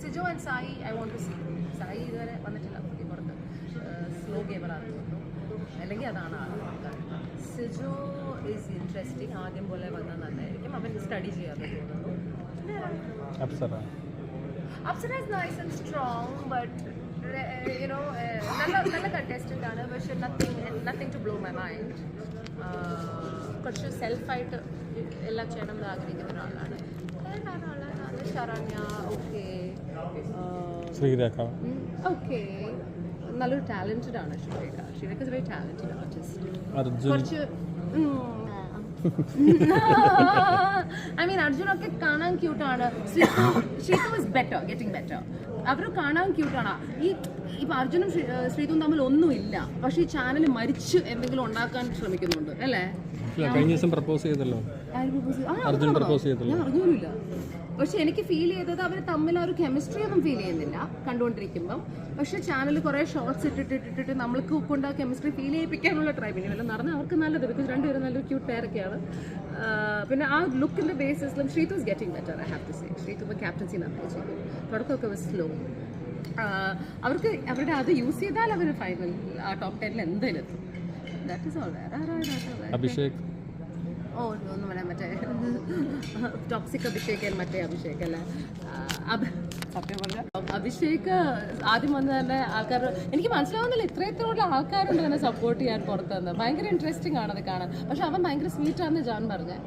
Sijo and Sai I want to see Sai ഇതുവരെ വന്നിട്ടില്ല. പുതിയ പുറത്ത്. സ്ലോ ഗെയിമറാണ് തോന്നുന്നു. അല്ലെങ്കിൽ അതാണ് ആൾക്കാർ സിജു ഈസ് ഇൻട്രസ്റ്റിംഗ് ആദ്യം പോലെ വന്നാൽ നല്ലതായിരിക്കും അവൻ സ്റ്റഡി ചെയ്യാതെ തോന്നുന്നു? Apsara. Apsara is nice and strong but you know നല്ല നല്ല കണ്ടസ്റ്റന്റ് ആണ്. പക്ഷെ nothing nothing to blow my mind കുറച്ച് സെൽഫായിട്ട് എല്ലാം ചെയ്യണം എന്ന് ആഗ്രഹിക്കുന്ന ഒരാളാണ്. വേറെ ആരാളാണ് ശരണ്യ ഓക്കെ ശ്രീരേഖ. ഓക്കെ നല്ലൊരു ടാലന്റഡ് ആണ് Sreerekha. Sreerekha very talented artist കുറച്ച് ഐ മീൻ അർജുനൊക്കെ കാണാൻ ക്യൂട്ടാണ് Sreethu is better getting better അവർ കാണാൻ ക്യൂട്ടാണ് ഈ ഇപ്പൊ അർജുനും ശ്രീതും തമ്മിൽ ഒന്നുമില്ല പക്ഷെ ഈ ചാനൽ മരിച്ച് എന്തെങ്കിലും ഉണ്ടാക്കാൻ ശ്രമിക്കുന്നുണ്ട് അല്ലേ? കഴിഞ്ഞ ദിവസം പ്രപ്പോസ് ചെയ്തല്ലോ. പ്രപ്പോസ് ചെയ്തല്ലോ. ഞാൻ അറിഞ്ഞൂലില്ല പക്ഷെ എനിക്ക് ഫീൽ ചെയ്തത് അവർ തമ്മിൽ ആ ഒരു കെമിസ്ട്രി ഒന്നും ഫീൽ ചെയ്യുന്നില്ല കണ്ടുകൊണ്ടിരിക്കുമ്പം. പക്ഷെ ചാനൽ കുറേ ഷോർട്സ് ഇട്ടിട്ട് ഇട്ടിട്ട് നമ്മൾക്ക് കൊണ്ട് ആ കെമിസ്ട്രി ഫീൽ ചെയ്യിപ്പിക്കാനുള്ള ട്രൈ പിന്നെ വല്ല നടന്നാൽ അവർക്ക് നല്ലത് ബിക്കോസ് രണ്ടുപേരും നല്ലൊരു ക്യൂട്ട് പേരൊക്കെയാണ് പിന്നെ ആ ലുക്കിന്റെ ബേസിസിലും Sreethu is getting better I have to say Sreethu ഇപ്പോൾ ക്യാപ്റ്റൻസി നന്നായി ചെയ്യും തുടക്കമൊക്കെ സ്ലോ അവർക്ക് അവരുടെ അത് യൂസ് ചെയ്താൽ അവർ ഫൈനൽ ആ ടോപ്പ് ടെനിൽ എന്തായാലും ദാറ്റ് ഇസ് ഓൾ വേറെ? അഭിഷേക്. ഓ ഒന്നും പറയാൻ മറ്റേ ടോക്സിക് അഭിഷേക് and മറ്റേ അഭിഷേക് അല്ല. സത്യം പറഞ്ഞ? അഭിഷേക് ആദ്യം വന്ന് തന്നെ ആൾക്കാർ എനിക്ക് മനസ്സിലാവുന്നില്ല ഇത്രയത്തോളം ആൾക്കാരുണ്ട് തന്നെ സപ്പോർട്ട് ചെയ്യാൻ പുറത്തുനിന്ന്. ഭയങ്കര ഇൻട്രസ്റ്റിംഗ് ആണ് അത് കാണാൻ. പക്ഷെ അവൻ ഭയങ്കര സ്വീറ്റ് ആണെന്ന് ജാൻ പറഞ്ഞേ.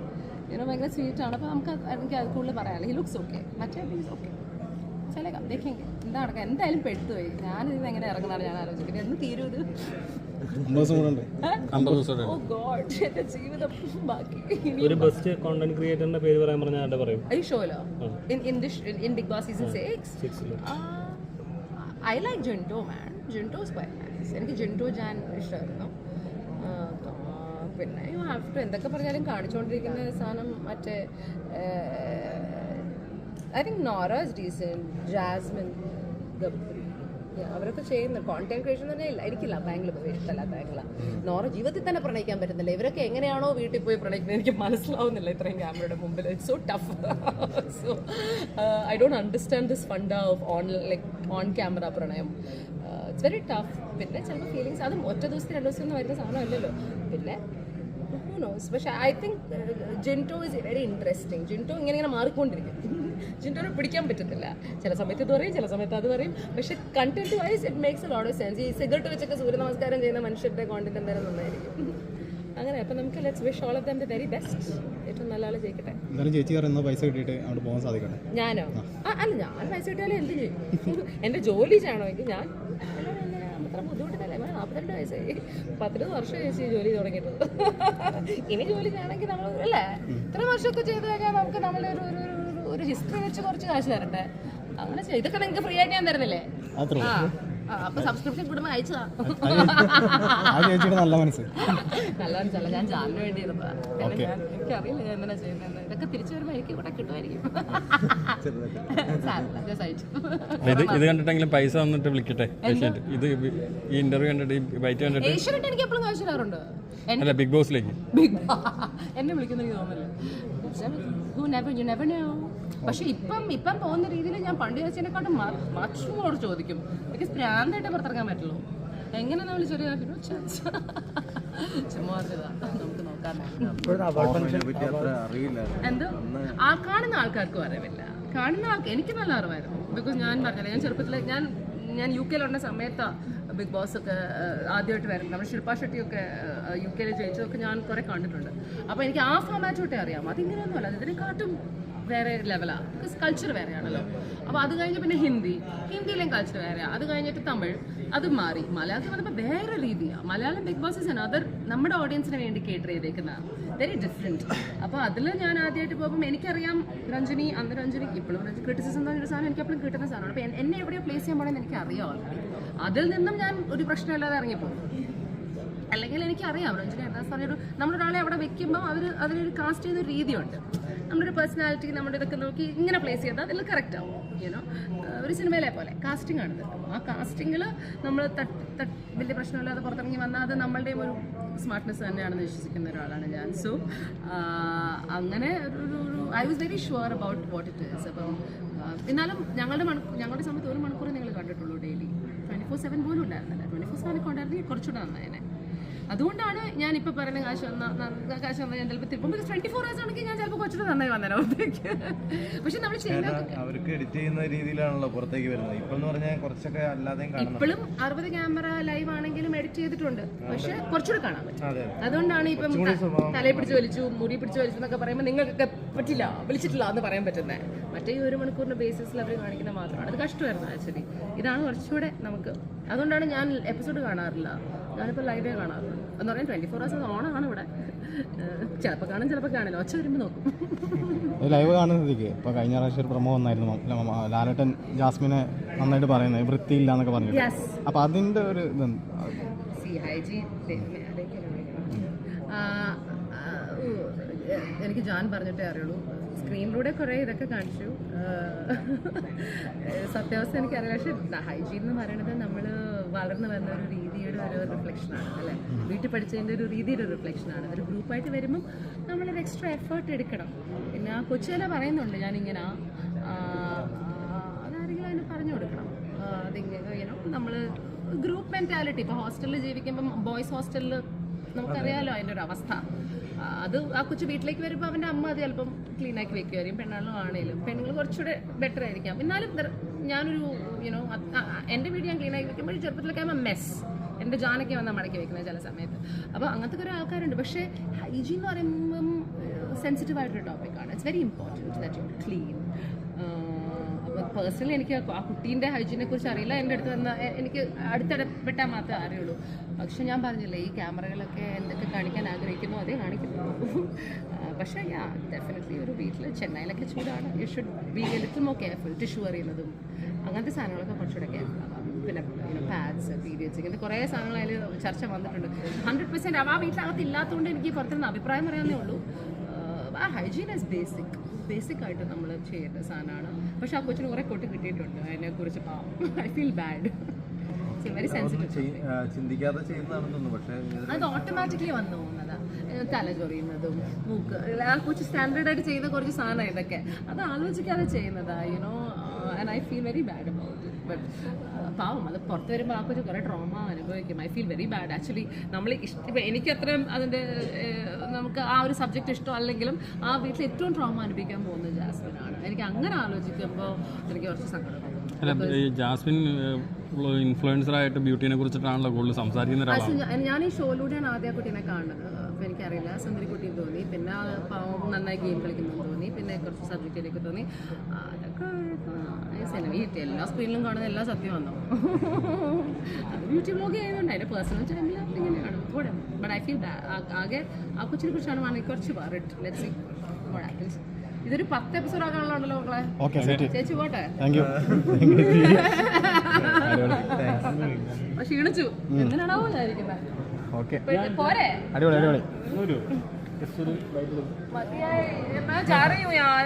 ഇങ്ങനെ ഭയങ്കര സ്വീറ്റ് ആണ്. അപ്പോൾ നമുക്ക് എനിക്ക് അത് കൂടുതൽ പറയാം. ഹി ലുക്സ് ഓക്കെ മറ്റേ ഓക്കെ ചില ദേखेंगे എന്താ നടക്കുക എന്തായാലും പെട്ടുപോയി ഞാനിത് എങ്ങനെ ഇറങ്ങുന്നതാണ് ഞാൻ ആലോചിക്കുന്നത്. എന്ന് തീരും ഇത്. ഓ ഗോഡ് എന്റെ ജീവിതം ബാക്കി. ഒരു ബെസ്റ്റ് കണ്ടന്റ് ക്രിയേറ്ററിന്റെ പേര് പറയാൻ പറഞ്ഞാൽ പറയും? Are you in in? സിക്സിൽ Uh, I like Junto man. Junto is quite nice. എനിക്ക് ജിന്റോ ജാൻ ഇഷ്ടമായിരുന്നു. പിന്നെ യു ഹാവ് ടു എന്തൊക്കെ പറഞ്ഞാലും കാണിച്ചുകൊണ്ടിരിക്കുന്ന സാധനം മറ്റേ I think Nora is decent Jasmine അവരൊക്കെ ചെയ്യുന്നു കോണ്ടന്റ് ക്രിയേഷൻ തന്നെ ഇല്ല. എനിക്കില്ല ബാംഗ്ലൂർ പോയി ഇഷ്ടമല്ലാത്ത ബാംഗ്ല നോറ ജീവിതത്തിൽ തന്നെ പ്രണയിക്കാൻ പറ്റുന്നില്ല. ഇവരൊക്കെ എങ്ങനെയാണോ വീട്ടിൽ പോയി പ്രണയിക്കുന്നത് എനിക്ക് മനസ്സിലാവുന്നില്ല ഇത്രയും ക്യാമറയുടെ മുമ്പിൽ it's so tough so I don't understand this fund of on like on camera പ്രണയം. ഇറ്റ്സ് വെരി ടഫ് പിന്നെ ചിലപ്പോൾ ഫീലിങ്സ് അതും ഒറ്റ ദിവസത്തിൽ രണ്ട് ദിവസം ഒന്നും വരുന്ന സാധനമല്ലല്ലോ പിന്നെ who നോസ് പക്ഷെ I think Jinto is very interesting Jinto ഇങ്ങനെ ഇങ്ങനെ മാറിക്കൊണ്ടിരിക്കും. ജിന്റോനെ പിടിക്കാൻ പറ്റത്തില്ല. ചില സമയത്ത് ഇത് പറയും ചില സമയത്ത് അത് പറയും. പക്ഷെ content wise it makes a lot of sense ഈ സിഗരറ്റ് വെച്ചൊക്കെ സൂര്യ നമസ്കാരം ചെയ്യുന്ന മനുഷ്യരുടെ കോണ്ടന്റ് എന്തായാലും നന്നായിരിക്കും. അങ്ങനെ അപ്പം നമുക്ക് let's wish all of them the very best ഏറ്റവും നല്ല ആൾ ജയിക്കട്ടെ. എന്തായാലും ചേച്ചി പറയുന്ന പൈസ കിട്ടിയിട്ട് അവിടെ പോകാൻ സാധിക്കട്ടെ. ഞാനോ? ആ. അല്ല ഞാൻ പൈസ കിട്ടിയാലും എന്ത് ചെയ്യും? എന്റെ ജോലി ചെയ്യണമെങ്കിൽ ഞാൻ അത്ര ബുദ്ധിമുട്ടില്ല. നാൽപ്പത്തിരണ്ട് വയസ്സായി. പത്തിരുപത് വർഷം ചേച്ചി ജോലി തുടങ്ങിയിട്ടുണ്ട്. ഇനി ജോലി ചെയ്യണമെങ്കിൽ നമ്മൾ അല്ലേ? ഇത്ര വർഷമൊക്കെ ചെയ്ത് കഴിഞ്ഞാൽ നമുക്ക് നമ്മളെ ഒരു ഒരു- ഹിസ്റ്ററി വെച്ച് കുറച്ച് കാശ് തരണ്ടേ? അങ്ങനെ. ഇതൊക്കെ നിങ്ങൾക്ക് ഫ്രീ ആയിട്ട് ഞാൻ തരുന്നില്ലേ? ആ, അപ്പൊ സബ്സ്ക്രിപ്ഷൻ കൂടുമ്പോൾ അയച്ചതാ. ആ ചേച്ചിയുടെ നല്ല മനസ്സ്. നല്ല മനസ്സല്ല ഞാൻ ജാലിന് വേണ്ടി എനിക്കറിയില്ല ഞാൻ എന്തിനാ ചെയ്യുന്നത് ഇതൊക്കെ തിരിച്ചു വരുമ്പോൾ എനിക്ക് കൂടെ കിട്ടുമായിരിക്കും. ഇത് ഇത് കണ്ടിട്ടെങ്കിലും പൈസ വന്നിട്ട് വിളിക്കട്ടെ? ഇത് ഈ ഇന്റർവ്യൂ കണ്ടിട്ട് ഈ ബൈറ്റ് കണ്ടിട്ട്? എനിക്ക് എപ്പോഴും കാശ് തരാറുണ്ട്. അല്ല ബിഗ് ബോസിലേക്ക് ബിഗ് എന്നെ വിളിക്കുന്ന എനിക്ക് തോന്നുന്നില്ല. പക്ഷെ ഇപ്പം ഇപ്പം പോകുന്ന രീതിയിൽ ഞാൻ പണ്ട് ചോദിച്ചതിനെക്കാട്ടും മച്ച് മോർ ചോദിക്കും എനിക്ക് പ്രാന്തായിട്ട് പുറത്തിറങ്ങാൻ പറ്റുള്ളൂ എങ്ങനെ നമ്മൾ ചെറിയ ചുമ്മാ. നമുക്ക് എന്തോ? ആ കാണുന്ന ആൾക്കാർക്കും അറിവില്ല. കാണുന്ന ആൾക്ക് എനിക്ക് നല്ല അറിവായിരുന്നു. ബിക്കോസ് ഞാൻ പറഞ്ഞില്ല ഞാൻ ചെറുപ്പത്തിൽ ഞാൻ ഞാൻ യു കെയിലുണ്ട സമയത്ത് ബിഗ് ബോസ് ഒക്കെ ആദ്യമായിട്ട് വരുന്നത്. നമ്മുടെ ശില്പ ഷെട്ടിയൊക്കെ യു കെയിൽ ജയിച്ചതൊക്കെ ഞാൻ കുറേ കണ്ടിട്ടുണ്ട്. അപ്പോൾ എനിക്ക് ആ ഫോമാറ്റ് തൊട്ടേ അറിയാം. അതിങ്ങനെയൊന്നുമല്ല. ഇതിനെക്കാട്ടും വേറെ ലെവലാണ് ബിക്കോസ് കൾച്ചർ വേറെയാണല്ലോ. അപ്പോൾ അത് കഴിഞ്ഞ് പിന്നെ ഹിന്ദി. ഹിന്ദിയിലെയും കൾച്ചർ വേറെയാണ് അത് കഴിഞ്ഞിട്ട് തമിഴ്. അത് മാറി. മലയാളത്തിൽ വന്നപ്പോൾ വേറെ രീതിയാണ് Malayalam Bigg Boss is another നമ്മുടെ ഓഡിയൻസിന് വേണ്ടി കേട്ടർ ചെയ്തേക്കുന്ന. വെരി ഡിഫറെന്റ് അപ്പോൾ അതിൽ ഞാൻ ആദ്യമായിട്ട് പോകുമ്പോൾ എനിക്കറിയാം രഞ്ജനി അന്ന് രഞ്ജനി ഇപ്പോഴും രഞ്ജനി. ക്രിറ്റിസിസം എന്ന് പറഞ്ഞൊരു സാധനം എനിക്ക് എപ്പോഴും കിട്ടുന്ന സാധനമാണ്. അപ്പോൾ എന്നെ എവിടെയോ പ്ലേസ് ചെയ്യാൻ പോകണമെന്ന് എനിക്ക് അറിയാം ഓൾറെഡി അതിൽ നിന്നും ഞാൻ ഒരു പ്രശ്നമില്ലാതെ ഇറങ്ങിപ്പോകും. അല്ലെങ്കിൽ എനിക്കറിയാം രഞ്ജന എന്താ പറഞ്ഞൊരു നമ്മളൊരാളെ അവിടെ വെക്കുമ്പോൾ അവർ അതിനൊരു കാസ്റ്റ് ചെയ്യുന്ന രീതിയുണ്ട്. നമ്മുടെ ഒരു പേഴ്സണാലിറ്റി നമ്മുടെ ഇതൊക്കെ നോക്കി ഇങ്ങനെ പ്ലേസ് ചെയ്താൽ അതിൽ കറക്റ്റ് ആവും യൂനോ ഒരു സിനിമയിലെ പോലെ കാസ്റ്റിംഗ് ആണിത് ആ കാസ്റ്റിങ്ങിൽ നമ്മൾ വലിയ പ്രശ്നമില്ലാതെ പുറത്തിറങ്ങി വന്നാൽ അത് നമ്മളുടെയും ഒരു സ്മാർട്ട്നെസ് തന്നെയാണെന്ന് വിശ്വസിക്കുന്ന ഒരാളാണ് ഞാൻ. സോ അങ്ങനെ ഒരു I was very sure about what it is അപ്പം എന്നാലും ഞങ്ങളുടെ മണിക്കൂർ ഞങ്ങളുടെ സമയത്ത് ഒരു മണിക്കൂർ നിങ്ങൾ കണ്ടിട്ടുള്ളൂ ഡെയിലി ട്വന്റി ഫോർ സെവൻ പോലും ഉണ്ടായിരുന്നില്ല. ട്വന്റി ഫോർ സെവൻ ഒക്കെ ഉണ്ടായിരുന്നെങ്കിൽ കുറച്ചുകൂടെ നന്നായേനെ. അതുകൊണ്ടാണ് ഞാൻ ഇപ്പൊ പറയുന്ന കാശ് വന്ന കാശ് വന്ന ഞാൻ ചിലപ്പോൾ തിരുപ്പം ട്വന്റി ഫോർ ഹവേഴ്സ് ആണെങ്കിൽ ഞാൻ ചിലപ്പോൾ കുറച്ചുകൂടെ നന്നായി വന്നേരാമത്തേക്ക് പക്ഷെ നമ്മൾ അവർക്ക് എഡിറ്റ് ചെയ്യുന്ന രീതിയിലാണല്ലോ പുറത്തേക്ക് വരുന്നത്. ഇപ്പൊ പറഞ്ഞാൽ കുറച്ചൊക്കെ അല്ലാതെ ഇപ്പോഴും അറുപത് ക്യാമറ ലൈവ് ആണെങ്കിലും എഡിറ്റ് ചെയ്തിട്ടുണ്ട്. പക്ഷെ കുറച്ചുകൂടെ കാണാൻ പറ്റും. അതുകൊണ്ടാണ് ഇപ്പം തലയിൽ പിടിച്ച് വലിച്ചു മുടി പിടിച്ച് വലിച്ചു എന്നൊക്കെ പറയുമ്പോൾ നിങ്ങൾക്കൊക്കെ പറ്റില്ല വിളിച്ചിട്ടില്ല എന്ന് പറയാൻ പറ്റുന്നത് മറ്റേ ഈ ഒരു മണിക്കൂറിന്റെ ബേസിസിൽ അവർ കാണിക്കുന്ന മാത്രമാണ്. അത് കഷ്ടമായിരുന്നു ആക്ച്വലി ഇതാണ് കുറച്ചുകൂടെ നമുക്ക് അതുകൊണ്ടാണ് ഞാൻ എപ്പിസോഡ് കാണാറില്ല. ഞാനിപ്പോൾ ലൈവേ കാണാറുള്ളൂ. എന്ന് പറയാൻ ട്വന്റി ഫോർ ഹവേഴ്സ് ഓണാണ് ഇവിടെ. ചിലപ്പോൾ കാണും ചിലപ്പോൾ കാണില്ല. ഒച്ച വരുമ്പോൾ നോക്കും. ലൈവ് കാണുന്നതിക്ക് ഇപ്പോൾ കഴിഞ്ഞ പ്രാവശ്യം ഒരു പ്രമോ വന്നായിരുന്നു. ലാലട്ടൻ ജാസ്മിനെ നന്നായിട്ട് പറയുന്നത് വൃത്തിയില്ല എന്നൊക്കെ പറഞ്ഞു യെസ് അപ്പോൾ അതിന്റെ ഒരു ഇത് സി എനിക്ക് ജാൻ പറഞ്ഞിട്ടേ അറിയുള്ളൂ. സ്ക്രീനിലൂടെ കുറേ ഇതൊക്കെ കാണിച്ചു. സത്യാവസ്ഥ എനിക്കറിയാം പക്ഷെ ഹൈജീൻ എന്ന് പറയുന്നത് നമ്മൾ വളർന്നു വന്ന ഒരു രീതിയുടെ ഒരു റിഫ്ലക്ഷനാണ് അല്ലേ? വീട്ടിൽ പഠിച്ചതിന്റെ ഒരു രീതിയുടെ റിഫ്ലക്ഷനാണ് ഒരു ഗ്രൂപ്പായിട്ട് വരുമ്പം നമ്മളൊരു എക്സ്ട്രാ എഫേർട്ട് എടുക്കണം. പിന്നെ ആ കൊച്ചുവില പറയുന്നുണ്ട് ഞാനിങ്ങനെ അതാരെങ്കിലും അതിന് പറഞ്ഞു കൊടുക്കണം. അതിങ്ങനെ നമ്മൾ ഗ്രൂപ്പ് മെന്റാലിറ്റി ഇപ്പോൾ ഹോസ്റ്റലിൽ ജീവിക്കുമ്പം ബോയ്സ് ഹോസ്റ്റലിൽ നമുക്കറിയാലോ അതിന്റെ ഒരു അവസ്ഥ. അത് ആ കൊച്ചു വീട്ടിലേക്ക് വരുമ്പോൾ അവന്റെ അമ്മ അത് ചിലപ്പം ക്ലീനാക്കി വെക്കുമായിരിക്കും പെണ്ണാളും ആണെങ്കിലും. പെണ്ണുങ്ങൾ കുറച്ചുകൂടെ ബെറ്റർ ആയിരിക്കാം. എന്നാലും ഞാനൊരു യുനോ എന്റെ വീട് ഞാൻ ക്ലീനാക്കി വെക്കുമ്പോൾ ചെറുപ്പത്തിലൊക്കെ ആകുമ്പോൾ മെസ് എന്റെ ജാനൊക്കെ വന്നാൽ മടക്കി വെക്കുന്നത് ചില സമയത്ത്. അപ്പോൾ അങ്ങനത്തെ കുറേ ആൾക്കാരുണ്ട്. പക്ഷേ ഹൈജീൻ എന്ന് പറയുമ്പം സെൻസിറ്റീവ് ആയിട്ടൊരു ടോപ്പിക്കാണ് it's very important that you clean personally എനിക്ക് ആ കുട്ടീന്റെ ഹൈജീനെ കുറിച്ച് അറിയില്ല. എന്റെ അടുത്ത് വന്ന എനിക്ക് അടുത്തിടപെട്ടാൽ മാത്രമേ അറിയുള്ളൂ. പക്ഷെ ഞാൻ പറഞ്ഞില്ലേ ഈ ക്യാമറകളൊക്കെ എന്തൊക്കെ കാണിക്കാൻ ആഗ്രഹിക്കുന്നു അതേ കാണിക്കുന്നു പക്ഷെ യാ ഡെഫിനറ്റ്ലി ഒരു വീട്ടിൽ ചെന്നൈയിലൊക്കെ ചൂടാണ്. You should be a little more careful tissue അറിയുന്നതും അങ്ങനത്തെ സാധനങ്ങളൊക്കെ കുറച്ചുകൂടെ കെയർഫുൾ പിന്നെ പാഡ്സ് പീരിയഡ്സ് ഇങ്ങനത്തെ കുറേ സാധനങ്ങൾ അതിൽ ചർച്ച വന്നിട്ടുണ്ട്. ഹൺഡ്രഡ് പെർസെന്റ് ആ വീട്ടിനകത്ത് ഇല്ലാത്തതുകൊണ്ട് എനിക്ക് പുറത്തുനിന്ന് അഭിപ്രായം പറയാനേ ഉള്ളൂ. ആ ഹൈജീൻ ഇസ് ബേസിക് ബേസിക് ആയിട്ട് നമ്മൾ ചെയ്യേണ്ട സാധനമാണ്. പക്ഷെ ആ കൊച്ചിന് കുറേ കൊട്ടി കിട്ടിയിട്ടുണ്ട്. അതിനെക്കുറിച്ച് ഐ ഫീൽ ബാഡ് ചിന്തിക്കാതെ ചെയ്യുന്നതാണെന്ന് പക്ഷേ അത് ഓട്ടോമാറ്റിക്കലി വന്നു പോകുന്നതാ. തലചൊറിയുന്നതും തല ചൊറിയുന്നതും മൂക്ക് ആ കുറച്ച് സ്റ്റാൻഡേർഡ് ആയിട്ട് ചെയ്യുന്ന കുറച്ച് സാധനം ഇതൊക്കെ. അത് ആലോചിക്കാതെ ചെയ്യുന്നതാ you know and I feel very bad about but പാവം. അത് പുറത്ത് വരുമ്പോൾ ആ കൊച്ചു കുറേ ട്രോമ അനുഭവിക്കും. I feel very bad actually നമ്മൾ ഇഷ്ടം എനിക്കത്രയും എനിക്ക് അത്രയും അതിന്റെ നമുക്ക് ആ ഒരു സബ്ജക്റ്റ് ഇഷ്ടം അല്ലെങ്കിലും ആ വീട്ടിൽ ഏറ്റവും ട്രോമ അനുഭവിക്കാൻ പോകുന്നത് ജാസ്മിനാണ് എനിക്ക് അങ്ങനെ ആലോചിക്കുമ്പോൾ എനിക്ക് കുറച്ച് സങ്കടം ജാസ്മിൻ ഇൻഫ്ലുവൻസർ ആയിട്ട് ബ്യൂട്ടിനെ കുറിച്ചിട്ടാണല്ലോ കൂടുതൽ സംസാരിക്കുന്ന ഞാൻ- ഈ ഷോയിലൂടെയാണ് ആദ്യ ആ കുട്ടീനെ കാണുന്നത്. അപ്പൊ എനിക്കറിയില്ല. സുന്ദരിക്കുട്ടി തോന്നി. പിന്നെ പാവം നന്നായി ഗെയിം കളിക്കുന്നു തോന്നി പിന്നെ കുറച്ച് സബ്ജക്റ്റിലേക്ക് തോന്നി. അതൊക്കെ സിനിമ എല്ലാ സ്ക്രീനിലും കാണുന്ന എല്ലാം സത്യം വന്നു? അത് ബ്യൂട്ടി ബ്ലോഗ് ചെയ്യുന്നുണ്ട് അതിന്റെ പേഴ്സണൽ ടൈമിൽ ഇങ്ങനെയാണ്. ബട്ട് ഐ ഫീൽ ആകെ ആ കൊച്ചിനെ കുറിച്ചാണ് വേണമെങ്കിൽ കുറച്ച് പറഞ്ഞിട്ട്. വാട്ട് ഹാപ്പൻസ് ഇതൊരു പത്ത് എപ്പിസോഡ് ആകാനുള്ളതല്ലോ മക്കളെ. ഓക്കെ ചേച്ചി പോട്ടെ? ക്ഷീണിച്ചു. എന്തിനാണാവോ പോരെ. അടിപൊളി അടിപൊളി. ഒരു ജസ്റ്റ് ഒരു മതിയായി. എന്നാ ചാറിയൂ ഞാൻ